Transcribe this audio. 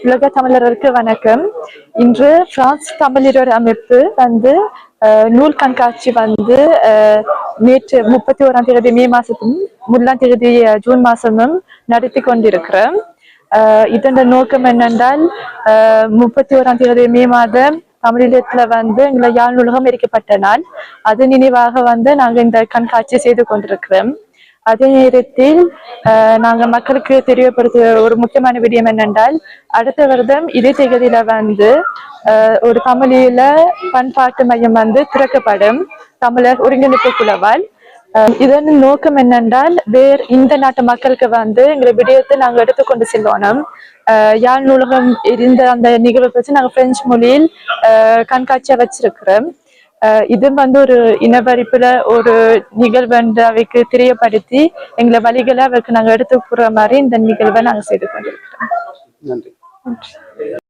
உலக தமிழர்களுக்கு வணக்கம். இன்று பிரான்ஸ் தமிழர் அமைப்பு வந்து நூல் கண்காட்சி வந்து நேற்று முப்பத்தி ஓராம் தேதி மே மாசத்தும் முதலாம் தேதி அஹ், ஜூன் மாசமும் நடத்தி கொண்டிருக்கிறோம். அஹ், இதன் நோக்கம் என்னென்றால் முப்பத்தி ஓராம் தேதி மே மாதம் தமிழீழத்துல வந்து எங்களை யாழ் நூலகம் எரிக்கப்பட்ட நாள். அது நினைவாக வந்து நாங்க இந்த கண்காட்சி செய்து கொண்டிருக்கிறோம். அதே நேரத்தில் நாங்கள் மக்களுக்கு தெரியப்படுத்த ஒரு முக்கியமான விடயம் என்னென்றால் அடுத்த வருடம் இதே தேதியில வந்து ஒரு தமிழில பண்பாட்டு மையம் வந்து திறக்கப்படும். தமிழர் ஒருங்கிணைப்பு குழுவால். இதன் நோக்கம் என்னென்றால் வேறு இந்த நாட்டு மக்களுக்கு வந்து எங்களை விடயத்தை நாங்கள் எடுத்துக்கொண்டு செல்லணும் அஹ், யாழ் நூலகம் இருந்த அந்த நிகழ்வை பற்றி நாங்கள் பிரெஞ்சு மொழியில் அஹ், கண்காட்சியா வச்சிருக்கிறோம். இது வந்து ஒரு இனவரிப்புல ஒரு நிகழ்வென்று அவைக்கு தெரியப்படுத்தி எங்களை வழிகளை அவருக்கு நாங்க எடுத்து கூற மாதிரி இந்த நிகழ்வை நாங்க செய்து கொண்டிருக்கிறோம். நன்றி.